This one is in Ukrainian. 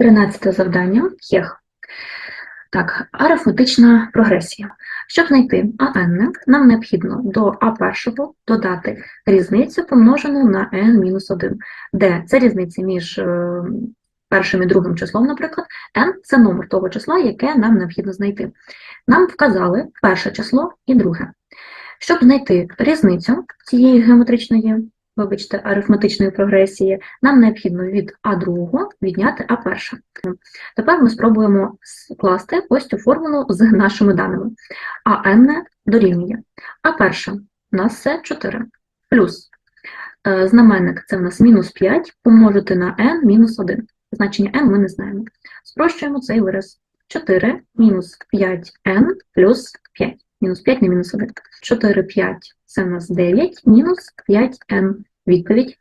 Тринадцяте завдання Єх. Так, арифметична прогресія. Щоб знайти АН, нам необхідно до А1 додати різницю помножену на n-1, де це різниця між е, першим і другим числом, наприклад, n – це номер того числа, яке нам необхідно знайти. Нам вказали перше число і друге. Щоб знайти різницю цієї геометричної, вибачте, арифметичної прогресії, нам необхідно від А2 відняти А1. Тепер ми спробуємо скласти ось цю формулу з нашими даними. А n дорівнює. А перша у нас це 4. Плюс е, знаменник це в нас мінус 5 помножити на n мінус 1. Значення n ми не знаємо. Спрощуємо цей вираз. 4 мінус 5n плюс 5. Мінус 5 на мінус 1. 4, 5 це у нас 9, мінус 5n. Відповідь